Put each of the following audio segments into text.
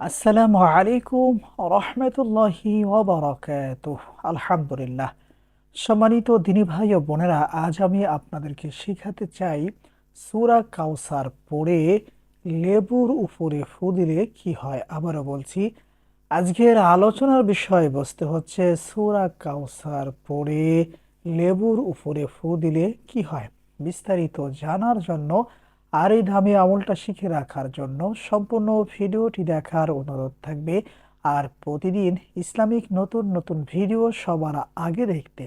আসসালামু আলাইকুম রহমতুল্লাহি ওবরাকাত আলহামদুলিল্লাহ। সম্মানিত দিনী ভাই ও বোনেরা, আজ আমি আপনাদেরকে শেখাতে চাই সুরা কাউসার পড়ে লেবুর উপরে ফু দিলে কি হয়। আবারও বলছি, আজকের আলোচনার বিষয় বসতে হচ্ছে সুরা কাউসার পড়ে লেবুর উপরে ফু দিলে কি হয়? বিস্তারিত জানার জন্য আর এই দামি আমলটা শিখে রাখার জন্য সম্পূর্ণ ভিডিওটি দেখার অনুরোধ থাকবে। আর প্রতিদিন ইসলামিক নতুন নতুন ভিডিও সবার আগে দেখতে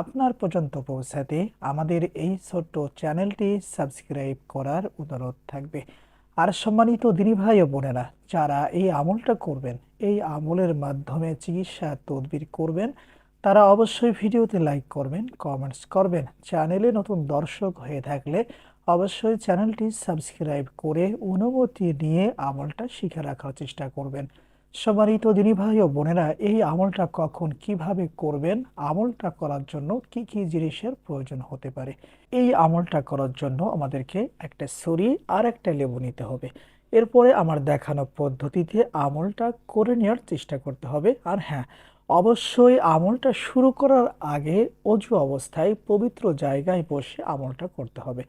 আপনার পর্যন্ত পৌঁছাতে আমাদের এই ছোট্ট চ্যানেলটি সাবস্ক্রাইব করার অনুরোধ থাকবে। আর সম্মানিত দিনী ভাই ও বোনেরা, যারা এই আমলটা করবেন, এই আমলের মাধ্যমে চিকিৎসা তদবির করবেন, তারা অবশ্যই ভিডিওতে লাইক করবেন, কমেন্টস করবেন। চ্যানেলে নতুন দর্শক হয়ে থাকলে অবশ্যই চ্যানেলটি সাবস্ক্রাইব করে অনুমতি নিয়ে আমলটা শিখে রাখার চেষ্টা করবেন। সম্মানিত দিনী ভাই ও বোনেরা, এই আমলটা কখন কীভাবে করবেন? আমলটা করার জন্য কি কি জিনিসের প্রয়োজন হতে পারে? এই আমলটা করার জন্য আমাদেরকে একটা ছড়ি আর একটা লেবু নিতে হবে। এরপরে আমার দেখানো পদ্ধতিতে আমলটা করে নেওয়ার চেষ্টা করতে হবে। আর হ্যাঁ অবশ্যই আমলটা শুরু করার আগে অজু অবস্থায় পবিত্র জায়গায় বসে আমলটা করতে হবে।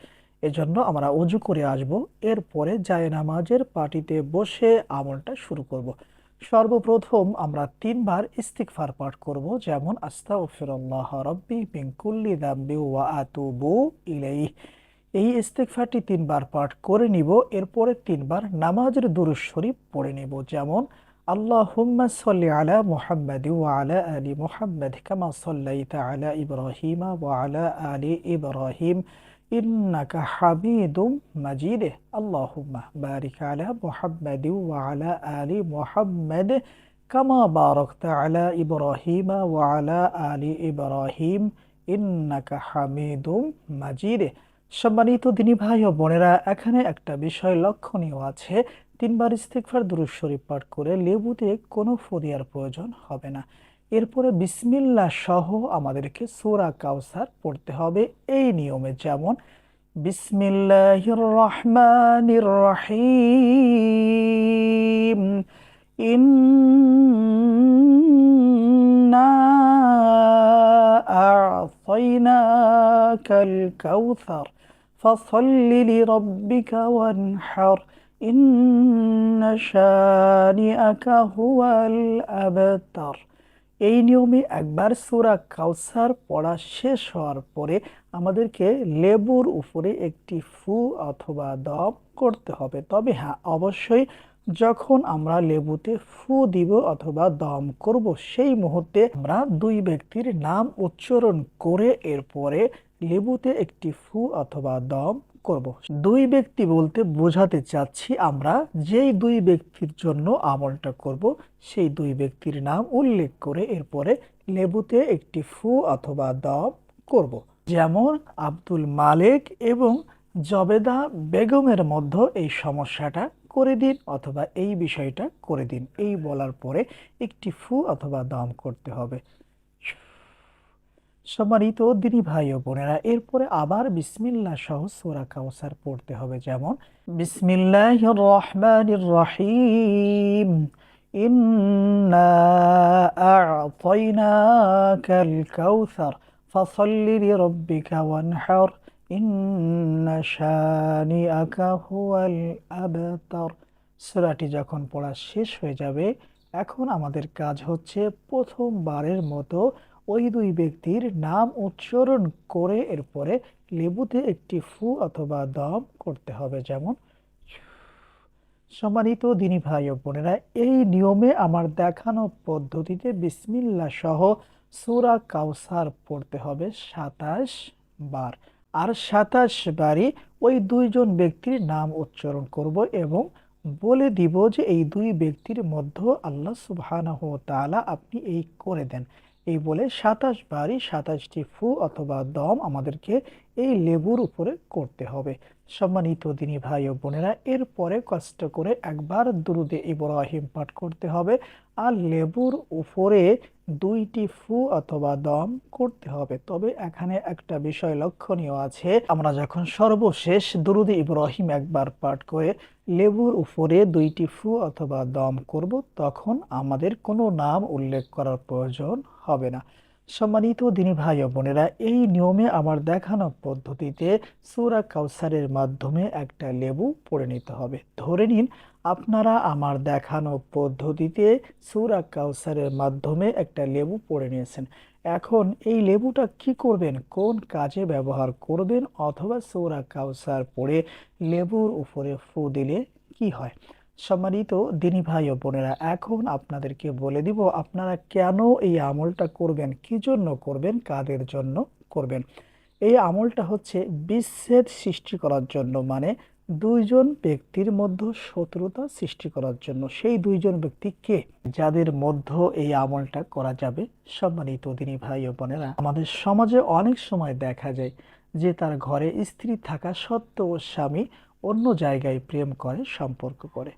এজন্য আমরা অজু করে আসব। এরপরে জায় নামাজের পাটিতে বসে আমলটা শুরু করব। সর্বপ্রথম আমরা তিনবার ইস্তিগফার পাঠ করব, যেমন, আস্তাগফিরুল্লাহ রাব্বি মিন কুল্লি দাম্বি ওয়া আতুবু ইলাইহি। এই ইস্তিগফারটি তিনবার পাঠ করে নিব, এরপরে তিনবার নামাজের দুরূদ শরীফ পড়ে নিব, যেমন আল্লাহ আল্লাহুম্মা সাল্লি আলা মুহাম্মাদি ওয়া আলা আলি মুহাম্মাদ কামা সাল্লাইতা আলা ইব্রাহিমা ওয়া আলা আলি ইব্রাহিম। ইন্নাকা হামিদুম আলা আলা আলি আলা হামিদুম সম্মানিত দিনী ভাই ও বোনেরা, এখানে একটা বিষয় লক্ষণীয় আছে। তিনবার ইস্তিগফার দুরূদ শরীফ পাঠ করে লেবুতে কোনো ফদিয়ার প্রয়োজন হবে না। এরপরে বিসমিল্লাহ সহ আমাদেরকে সূরা কাউসার পড়তে হবে এই নিয়মে যেমন বিসমিল্লাহির রহমানির রহিম ইন্না আ'তাইনাকাল কাউসার فصل لربك وانحر إن شانئك هو الأبتر এই নিয়মে একবার সূরা কাউসার পড়া শেষ হওয়ার পরে আমাদেরকে লেবুর উপরে একটি ফু অথবা দম করতে হবে। তবে হ্যাঁ অবশ্যই যখন আমরা লেবুতে ফু দিব অথবা দম করব, সেই মুহূর্তে আমরা দুই ব্যক্তির নাম উচ্চারণ করে এরপরে লেবুতে একটি ফু অথবা দম করব। দুই ব্যক্তি বলতে বোঝাতে চাচ্ছি আমরা যেই দুই ব্যক্তির জন্য আমলটা করব, সেই দুই ব্যক্তির নাম উল্লেখ করে এরপরে লেবুতে একটি ফু অথবা দম করব। যেমন আব্দুল মালিক এবং জবেদা বেগমের মধ্যে এই সমস্যাটা করে দিন অথবা এই বিষয়টা করে দিন। এই বলার পরে একটি ফু অথবা দম করতে হবে। সম্মানিত দিনী ভাই ও বোনেরা, এরপরে আবার বিসমিল্লা সহ সূরা কাউসার পড়তে হবে। যেমন বিসমিল্লাহির রহমানির রহিম ইন্না আ'তাইনাকাল কাউসার ফাসাল্লি লিরাব্বিকা ওয়ানহার, ইন্না শানিআকা হুয়াল আবতার সূরাটি যখন পড়া শেষ হয়ে যাবে, এখন আমাদের কাজ হচ্ছে প্রথমবারের মতো ওই দুই ব্যক্তির নাম উচ্চারণ করে এরপরে লেবুতে একটি ফু অথবা দম করতে হবে। যেমন, সম্মানিত দিনী ভাই ও বোনেরা, এই নিয়মে আমার দেখানো পদ্ধতিতে বিসমিল্লা সহ সূরা কাউসার পড়তে হবে সাতাশ বার। আর সাতাশ বারই ওই দুইজন ব্যক্তির নাম উচ্চারণ করব এবং বলে দিব যে এই দুই ব্যক্তির মধ্যে আল্লাহ তাআলা আপনি এই করে দেন। এই বলে সাতাশ বারই সাতাশটি ফু অথবা দম আমাদেরকে এই লেবুর উপরে করতে হবে। সম্মানিত দিনী ভাই ও বোনেরা, এরপরে কষ্ট করে একবার দুরুদে ইব্রাহিম পাঠ করতে হবে আর লেবুর উপরে দুইটি ফু অথবা দম করতে হবে। তবে এখানে একটা বিষয় লক্ষণীয় আছে। আমরা যখন সর্বশেষ দুরুদে ইব্রাহিম একবার পাঠ করে লেবুর উপরে দুইটি ফু অথবা দম করব, তখন আমাদের কোনো নাম উল্লেখ করার প্রয়োজন হবে না। সম্মানিত দিনী ভাই ও বোনেরা, এই নিয়মে আমার দেখানো পদ্ধতিতে সুরা কাউসারের মাধ্যমে একটা লেবু পড়ে নিতে হবে। ধরে নিন, আপনারা আমার দেখানো পদ্ধতিতে সুরা কাউসারের মাধ্যমে একটা লেবু পড়ে নিয়েছেন। এখন এই লেবুটা কি করবেন? কোন কাজে ব্যবহার করবেন? অথবা সৌরা কাউসার পড়ে লেবুর উপরে ফু দিলে কি হয়? সম্মানিত দিনী ভাই ও বোনেরা, এখন আপনাদেরকে বলে দিব আপনারা কেন এই আমলটা করবেন, কি জন্য করবেন, কাদের জন্য করবেন? এই আমলটা হচ্ছে বিচ্ছেদ সৃষ্টি করার জন্য মানে দুইজন ব্যক্তির মধ্যে শত্রুতা সৃষ্টি করার জন্য। সেই দুইজন ব্যক্তি কে? যাদের মধ্যে এই আমলটা করা যাবে, সম্মানিত দিনী ভাই ও বোনেরা। আমাদের সমাজে অনেক সময় দেখা যায় যে তার ঘরে স্ত্রী থাকা সত্ত্বেও স্বামী অন্য জায়গায় প্রেম করে, সম্পর্ক করে।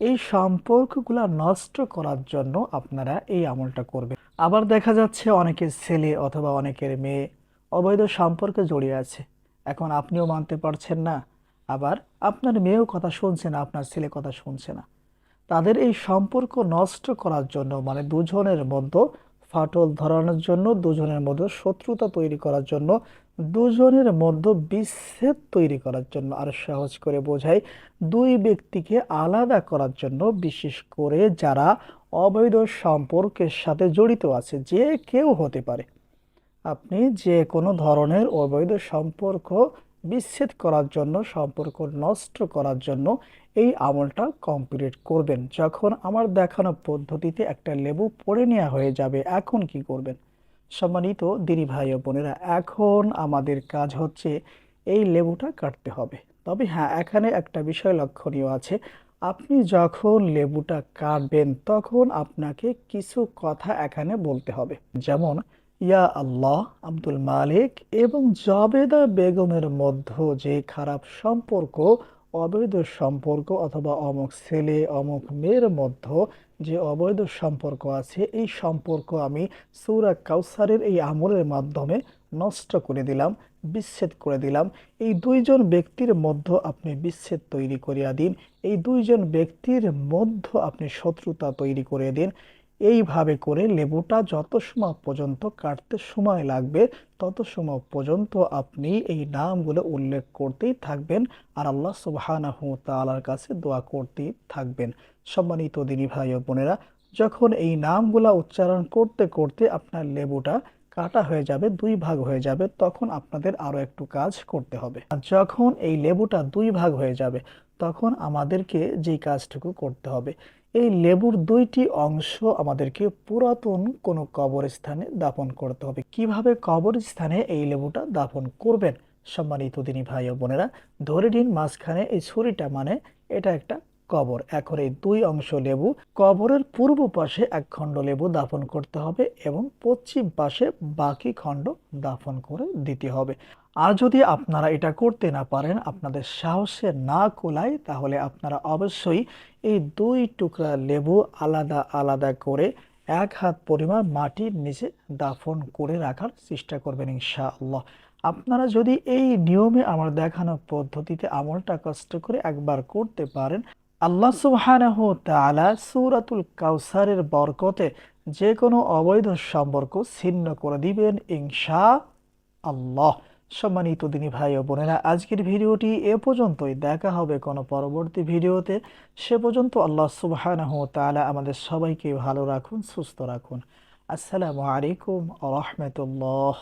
এই সম্পর্কগুলো নষ্ট করার জন্য আপনারা এই আমলটা করবেন। আবার দেখা যাচ্ছে অনেকের ছেলে অথবা অনেকের মেয়ে অবৈধ সম্পর্কে জড়িয়ে আছে। এখন আপনিও মানতে পারছেন না। আবার আপনার মেয়েও কথা শুনছে না, আপনার ছেলে কথা শুনছে না। তাদের এই সম্পর্ক নষ্ট করার জন্য মানে দুজনের মধ্যে ফাটল ধরানোর জন্য, দুজনের মধ্যে শত্রুতা তৈরি করার জন্য দুজনের মধ্যে বিচ্ছেদ তৈরি করার জন্য আর সহজ করে বোঝাই দুই ব্যক্তিকে আলাদা করার জন্য, বিশেষ করে যারা অবৈধ সম্পর্কের সাথে জড়িত আছে, যে কেউ হতে পারে। আপনি যে কোনো ধরনের অবৈধ সম্পর্ক বিচ্ছেদ করার জন্য, সম্পর্ক নষ্ট করার জন্য এই আমলটা কমপ্লিট করবেন। যখন আমার দেখানো পদ্ধতিতে একটা লেবু পড়ে নেওয়া হয়ে যাবে, এখন কি করবেন? সম্মানিত দিনী ভাই ও বোনেরা, এখন আমাদের কাজ হচ্ছে এই লেবুটা কাটতে হবে। তবে হ্যাঁ এখানে একটা বিষয় লক্ষণীয় আছে। আপনি যখন লেবুটা কাটবেন, তখন আপনাকে কিছু কথা এখানে বলতে হবে। যেমন, ইয়া আল্লাহ, আব্দুল মালিক এবং জবেদা বেগমের মধ্যে যে খারাপ সম্পর্ক অবৈধ সম্পর্ক অথবা অমুক ছেলে, অমুক মেয়ের মধ্যে যে অবৈধ সম্পর্ক আছে, এই সম্পর্ক আমি সৌরা কাউসারের এই আমলের মাধ্যমে নষ্ট করে দিলাম, বিচ্ছেদ করে দিলাম। এই দুইজন ব্যক্তির মধ্যে আপনি বিচ্ছেদ তৈরি করিয়া দিন। এই দুইজন ব্যক্তির মধ্যে আপনি শত্রুতা তৈরি করে দিন। এইভাবে করে লেবুটা যত সময় পর্যন্ত কাটতে সময় লাগবে, তত সময় পর্যন্ত আপনি এই নামগুলো উল্লেখ করতেই থাকবেন আর আল্লাহ সুবহানাহু তাআলার কাছে দোয়া করতেই থাকবেন। সম্মানিত দিনী ভাই ও বোনেরা, যখন এই নামগুলা উচ্চারণ করতে করতে আপনার লেবুটা কাটা হয়ে যাবে, দুই ভাগ হয়ে যাবে, তখন আপনাদের আরও একটু কাজ করতে হবে। আর যখন এই লেবুটা দুই ভাগ হয়ে যাবে তখন আমাদেরকে যেই কাজটুকু করতে হবে। এই লেবুর দুইটি অংশ আমাদেরকে পুরাতন কোনো কবরস্থানে দাফন করতে হবে। কীভাবে কবরস্থানে এই লেবুটা দাফন করবেন? সম্মানিত দিনী ভাই ও বোনেরা, ধরে নিন মাঝখানে এই ছুরিটা মানে এটা একটা কবর। এখন এই দুই অংশ লেবু কবরের পূর্ব পাশে এক খণ্ড লেবু দাফন করতে হবে এবং পশ্চিম পাশে বাকি খণ্ড দাফন করে দিতে হবে। আর যদি আপনারা এটা করতে না পারেন, আপনাদের সাহসে না কোলায়, তাহলে আপনারা অবশ্যই এই দুই টুকরা লেবু আলাদা আলাদা করে এক হাত পরিমাণ মাটির নিচে দাফন করে রাখার চেষ্টা করবেন ইনশাআল্লাহ। আপনারা যদি এই নিয়মে আমার দেখানো পদ্ধতিতে আমলটা কষ্ট করে একবার করতে পারেন, আল্লাহ সুবহানাহু সূরাতুল কাউসারের বরকতে যে কোনো অবৈধ সম্পর্ক ছিন্ন করে দিবেন ইনশা আল্লাহ সম্মানিত দিনী ভাই ও বোনেরা, আজকের ভিডিওটি এ পর্যন্তই। দেখা হবে কোনো পরবর্তী ভিডিওতে। সে পর্যন্ত আল্লাহ সুবহানাহু তাহলে আমাদের সবাইকে ভালো রাখুন, সুস্থ রাখুন। আসসালামু আলাইকুম রহমতুল্লাহ।